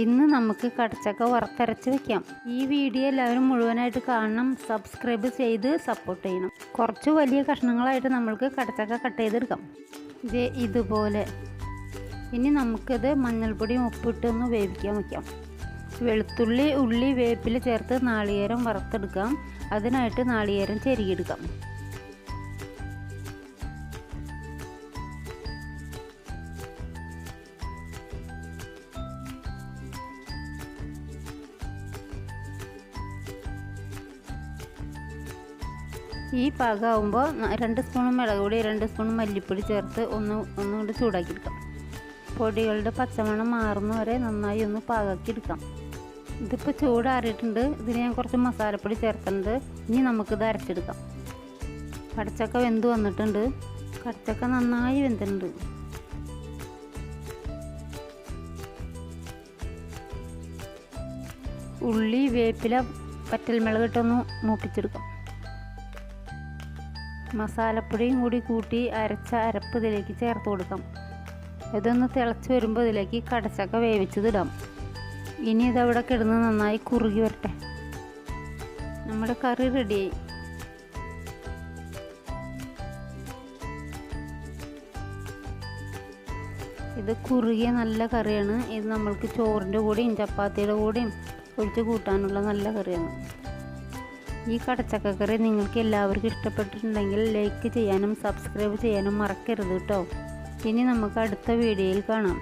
ഇന്ന് നമുക്ക് കടച്ചക്ക വറുത്തരച്ച് വെക്കാം. ഈ വീഡിയോ എല്ലാവരും മുഴുവനായിട്ട് കാണണം സബ്സ്ക്രൈബ് ചെയ്ത് സപ്പോർട്ട് ചെയ്യണം. കുറച്ച് വലിയ കഷ്ണങ്ങളായിട്ട് നമ്മൾക്ക് കടച്ചക്ക കട്ട് ചെയ്തെടുക്കാം. ഇത് ഇതുപോലെ. ഇനി നമുക്കിത് മഞ്ഞൾപ്പൊടിയും ഉപ്പിട്ടൊന്ന് വേവിക്കാൻ വയ്ക്കാം വെളുത്തുള്ളി ഉള്ളി വേപ്പിൽ ചേർത്ത് നാളികേരം വറുത്തെടുക്കാം. അതിനായിട്ട് നാളികേരം ചെരുകിയെടുക്കാം. ഈ പാകമാകുമ്പോൾ രണ്ട് സ്പൂൺ മുളക് പൊടി രണ്ട് സ്പൂൺ മല്ലിപ്പൊടി ചേർത്ത് ഒന്ന് ഒന്നുകൊണ്ട് ചൂടാക്കിയെടുക്കാം പൊടികളുടെ പച്ചമണം മാറുന്ന വരെ നന്നായി ഒന്ന് പാകാക്കി എടുക്കാം. ഇതിപ്പോൾ ചൂടാറിയിട്ടുണ്ട് ഇതിന് ഞാൻ കുറച്ച് മസാലപ്പൊടി ചേർക്കുന്നത് ഇനി നമുക്കിത് അരച്ചെടുക്കാം. കടച്ചക്ക വെന്ത് വന്നിട്ടുണ്ട്. കടച്ചക്ക നന്നായി വെന്തിട്ടുണ്ട്. ഉള്ളി വേപ്പില പറ്റൽമുളക് ഇട്ടൊന്ന് മൂപ്പിച്ചെടുക്കാം. മസാലപ്പൊടിയും കൂടി കൂട്ടി അരച്ച അരപ്പ് ഇതിലേക്ക് ചേർത്ത് കൊടുക്കാം. ഇതൊന്ന് തിളച്ച് വരുമ്പോൾ ഇതിലേക്ക് കടച്ചക്ക വേവിച്ചതിടാം ഇനി ഇതവിടെ കിടന്ന് നന്നായി കുറുകി വരട്ടെ. നമ്മുടെ കറി റെഡിയായി ഇത് കുറുകിയ നല്ല കറിയാണ്. ഇത് നമ്മൾക്ക് ചോറിന്റെ കൂടെയും ചപ്പാത്തിയുടെ കൂടെയും ഒഴിച്ച് കൂട്ടാനുള്ള നല്ല കറിയാണ്. ഈ കടച്ചക്കക്കറി നിങ്ങൾക്ക് എല്ലാവർക്കും ഇഷ്ടപ്പെട്ടിട്ടുണ്ടെങ്കിൽ ലൈക്ക് ചെയ്യാനും സബ്സ്ക്രൈബ് ചെയ്യാനും മറക്കരുത് കേട്ടോ ഇനി നമുക്ക് അടുത്ത വീഡിയോയിൽ കാണാം.